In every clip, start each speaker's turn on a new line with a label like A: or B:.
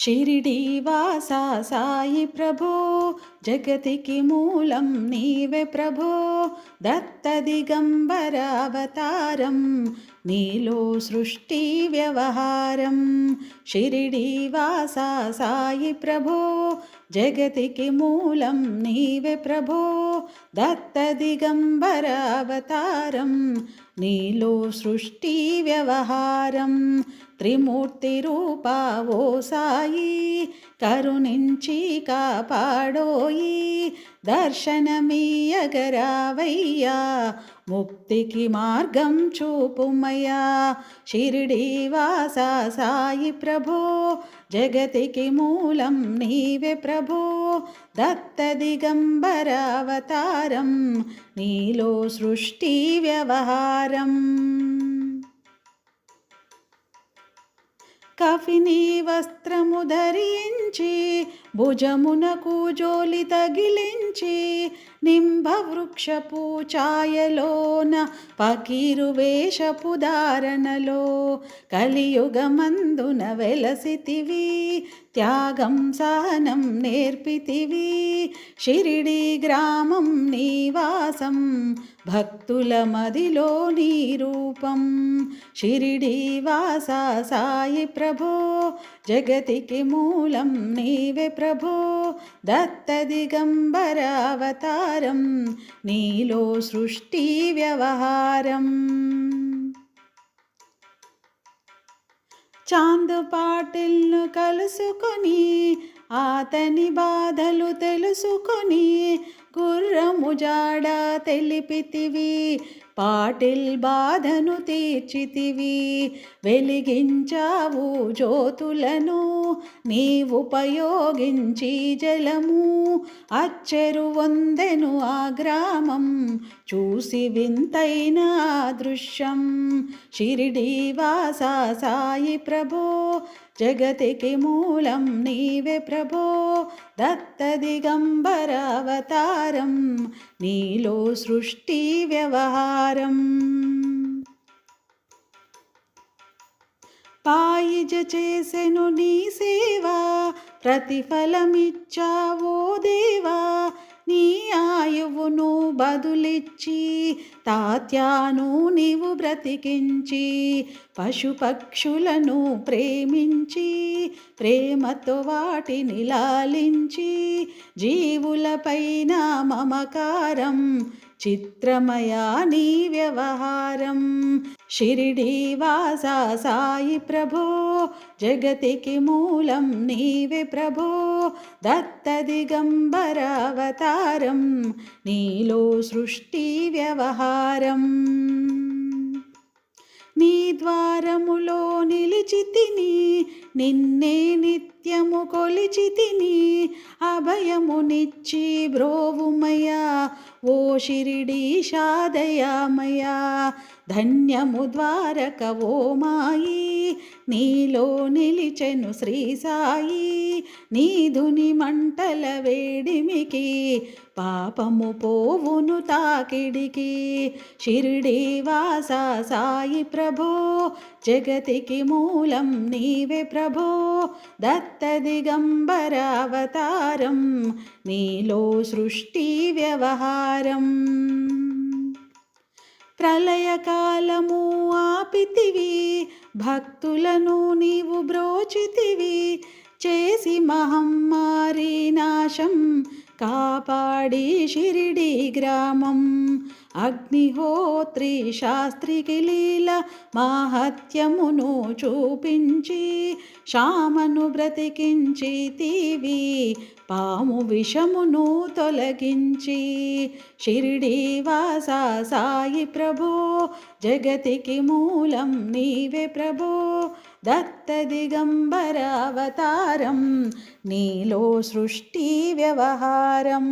A: షిరిడీవాసా సాయి ప్రభో జగతికి మూలం నీవే ప్రభో. దత్త దిగంబర అవతారం నీలో సృష్టి వ్యవహారం. షిరిడీవాసా సాయి ప్రభో. జగతికి మూలం నీవే ప్రభో. దత్త దిగంబర అవతారం. నీలో సృష్టి వ్యవహారం. త్రిమూర్తి రూపా ఓ సాయి. కరుణించి కాపాడోయి. దర్శనమీయగరావయ్యా. ముక్తికి మార్గం చూపుమయ్యా. షిరిడీవాస సాయి ప్రభో. జగతికి మూలం నీవే ప్రభో. దత్త దిగంబర అవతారం నీలో సృష్టి వ్యవహారం. కఫిని వస్త్రము ధరించి భుజమునకు జోలి తగిలించి నింబవృక్షపు ఛాయలోన పకీరు వేషపు ధారణలో కలియుగమందున వెలసితివి. త్యాగం సహనం నేర్పితివి. షిరిడి గ్రామం నీవాసం భక్తుల మదిలో నీ రూపం. షిరిడి వాస సాయి ప్రభో జగతికి మూలం నీవే ప్రభో. దత్త దిగంబర అవతారం నీలో సృష్టి వ్యవహారం. చాందు పాటిల్ను కలుసుకొని అతని బాధలు తెలుసుకొని గుర్రము జాడ తెలిపితివి. పాటిల్ బాధను తీర్చితివి వెలిగించావు జ్యోతులను నీవుపయోగించి జలము అచ్చెరు వందెను ఆ గ్రామం చూసి వింతైన దృశ్యం. షిరిడి వాస సాయి ప్రభో జగతికి మూలం నీవే ప్రభో. దత్త దిగంబర అవతారం నీలో సృష్టి వ్యవహారం. పాయిజ చేసెను నీ సేవా ప్రతిఫలమిచ్చావో దేవా. నీ ఆయువును బదులిచ్చి తాత్యాను నీవు బ్రతికించి పశుపక్షులను ప్రేమించి ప్రేమతో వాటిని లాలించి జీవులపైన మమకారం చిత్రమయా నీ వ్యవహారం. షిరిడి వాస సాయి ప్రభో జగతికి మూలం నీవే ప్రభో దత్త దిగంబర అవతారం నీలో సృష్టి వ్యవహారం. నీ ద్వారములో నిలిచి తిని నిన్నే నిత్యము కొలిచి తిని అభయమునిచ్చి బ్రోవుమయా ఓ షిరిడి షాదయామయా ధన్యము ద్వారక ఓ మాయి. నీలో నిలిచెను శ్రీ సాయి. నీధుని మంటల వేడిమికి పాపము పోవును తాకిడికి. షిరిడి వాస సాయి ప్రభో జగతికి మూలం నీవే ప్రభో. దత్ దిగంబర నీలో సృష్టి వ్యవహారం. ప్రళయకాలము ఆపితివి భక్తులను నీవు బ్రోచితివి. చేసి మహమ్మారి నాశం కాపాడి షిరిడి గ్రామం. అగ్నిహోత్రి శాస్త్రికి లీల మాహత్యమును చూపించి శ్యామను బ్రతికించి తీవి పాము విషమును తొలగించి. షిరిడి వాస సాయి ప్రభో జగతికి మూలం నీవే ప్రభో. దత్త దిగంబర అవతారం నీలో సృష్టి వ్యవహారం.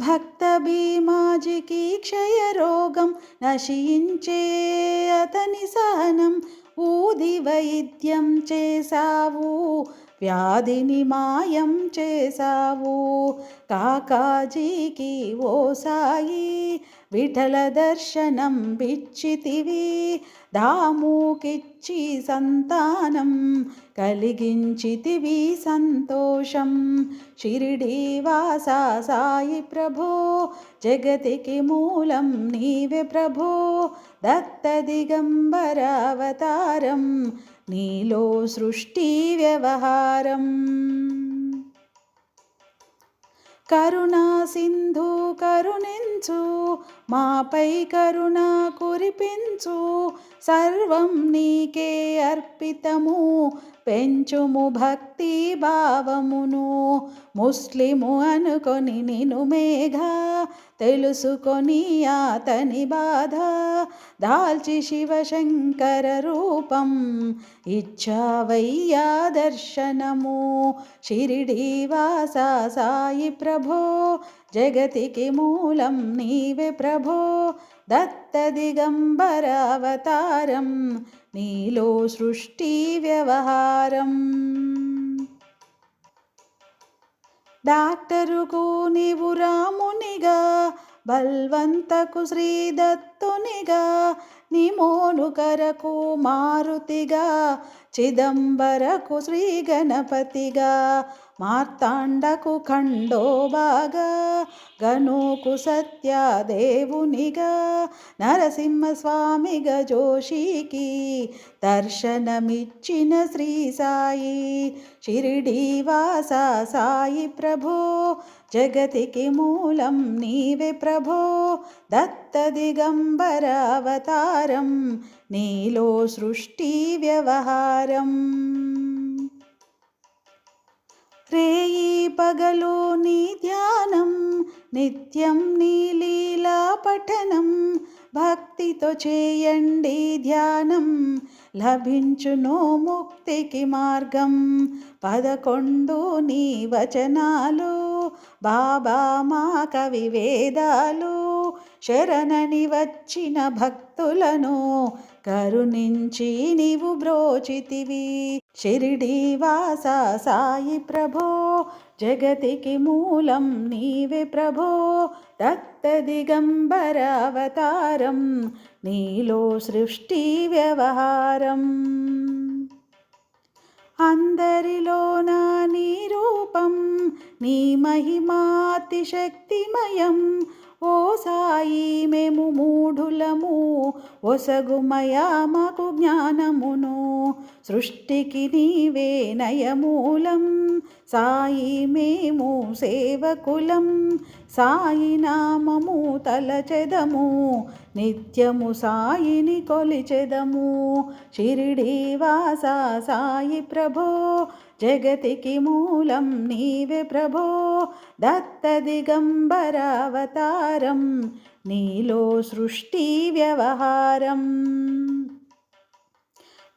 A: భక్త భీమాజికి క్షయరోగం నశించే అతని సహనం ఊది వైద్యం చేశావు వ్యాధిని మాయం చేశావు కాకాజీకి ఓ సాయి విఠల దర్శనం బిచ్చితివి దాముకిచ్చి సంతానం కలిగించితివి సంతోషం. షిరిడీవాస సాయి ప్రభో జగతికి మూలం నీవే ప్రభో. దత్త దిగంబర అవతారం నీలో సృష్టి వ్యవహారం. కరుణా సింధు కరుణించు మాపై కరుణ కురిపించు. సర్వం నీకే అర్పితము పెంచుము భక్తి భావమును ముస్లిము అనుకొని నిను మేఘ తెలుసుకొని అతని బాధ. దాల్చి శివశంకర రూపం ఇచ్చావయ్యా దర్శనము. షిరిడీ వాస సాయి ప్రభో జగతికి మూలం నీవే ప్రభో. దత్త దిగంబర అవతారం నీలో సృష్టి వ్యవహారం. డాక్టరుకు నీవు రామునిగా బల్వంతకు శ్రీదత్తునిగా నిమోనుకరకు మారుతిగా చిదంబరకు శ్రీ గణపతిగా మార్తాండకు ఖండోబాగా గనుకు సత్యదేవునిగా నరసింహస్వామిగా జోషికి దర్శనమిచ్చిన శ్రీ సాయి. షిరిడీవాస సాయి ప్రభో జగతికి మూలం నీవే ప్రభో దత్తదిగంబరావతారం నీలో సృష్టి వ్యవహారం రేయి పగలు నీ ధ్యానం నిత్యం నీ లీలా పఠనం భక్తితో చేయండి ధ్యానం లభించును ముక్తికి మార్గం పదకొండు నీ వచనాలు బాబా మా కవి వేదాలు శరణని వచ్చిన భక్తులను కరుణించి నీవు బ్రోచితివి. షిరిడి వాస సాయి ప్రభో జగతికి మూలం నీవే ప్రభో. దత్త దిగంబర అవతారం నీలో సృష్టి వ్యవహారం. అందరిలోన నీ రూపం నీ మహిమాతి శక్తిమయం ఓ సాయి మేము మూఢులము. ఒసగుమయా మాకు జ్ఞానమును. సృష్టికి నీవే నయమూలం. సాయి మేము సేవకులం. సాయి నామము తలచెదము. నిత్యము సాయిని కొలిచెదము. షిరిడి వాస సాయి ప్రభో జగతికి మూలం నీవే ప్రభో. దత్త దిగంబర అవతారం నీలో సృష్టి వ్యవహారం.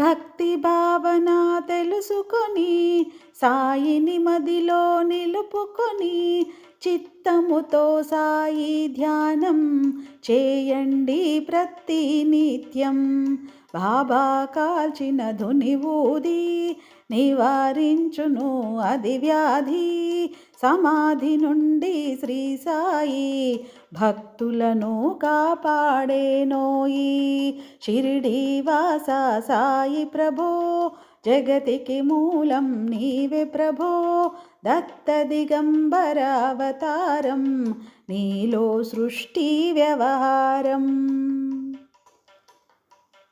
A: భక్తి భావన తెలుసుకొని సాయిని మదిలో నిలుపుకొని చిత్తముతో సాయి ధ్యానం చేయండి ప్రతి నిత్యం బాబా కాల్చిన ధుని ఊది నివారించును అది వ్యాధి. సమాధి నుండి శ్రీ సాయి భక్తులను కాపాడేనోయి. షిరిడి వాస సాయి ప్రభో జగతికి మూలం నీవే ప్రభో. దత్త దిగంబరావతారం నీలో సృష్టి వ్యవహారం.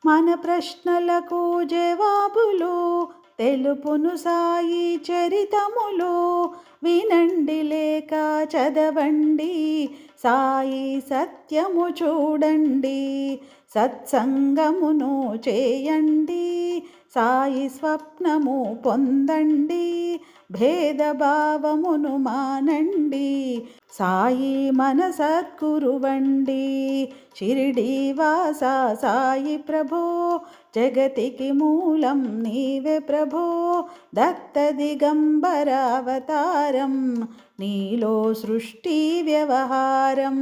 A: మన ప్రశ్నలకు జవాబులు తెలుపును సాయి చరితములు. వినండి లేక చదవండి సాయి సత్యము చూడండి సత్సంగమును చేయండి. సాయి స్వప్నము పొందండి భేదభావమును మానండి సాయి మనసద్గురువండి. షిరిడి వాస సాయి ప్రభో జగతికి మూలం నీవే ప్రభో దత్త దిగంబర అవతారం నీలో సృష్టి వ్యవహారం.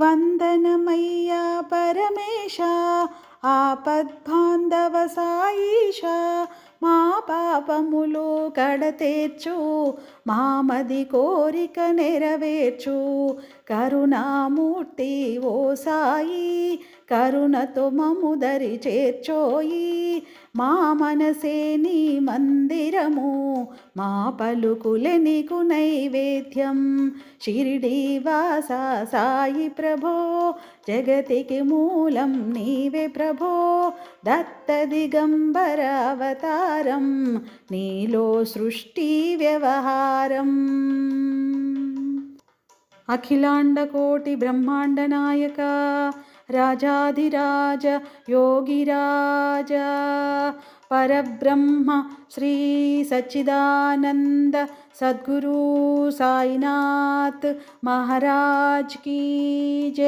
A: వందనమయ్యా పరమేశ ఆపద్బాంధవ సాయిష మా పాపములు కడతేర్చు మా మది కోరిక నెరవేర్చు. కరుణామూర్తి ఓ సాయి కరుణతో మముదరి చేర్చోయి. మా మనసే నీ మందిరము మా పలుకులే నీకు నైవేద్యం. షిరిడి వాస సాయి ప్రభో జగతికి మూలం నీవే ప్రభో. దత్త దిగంబర అవతారం నీలో సృష్టి వ్యవహారం. అఖిలాండ కోటి బ్రహ్మాండ నాయక राजाधिराज योगिराज। परब्रह्म श्री सच्चिदानंद सद्गुरु साईनाथ महाराज की जय।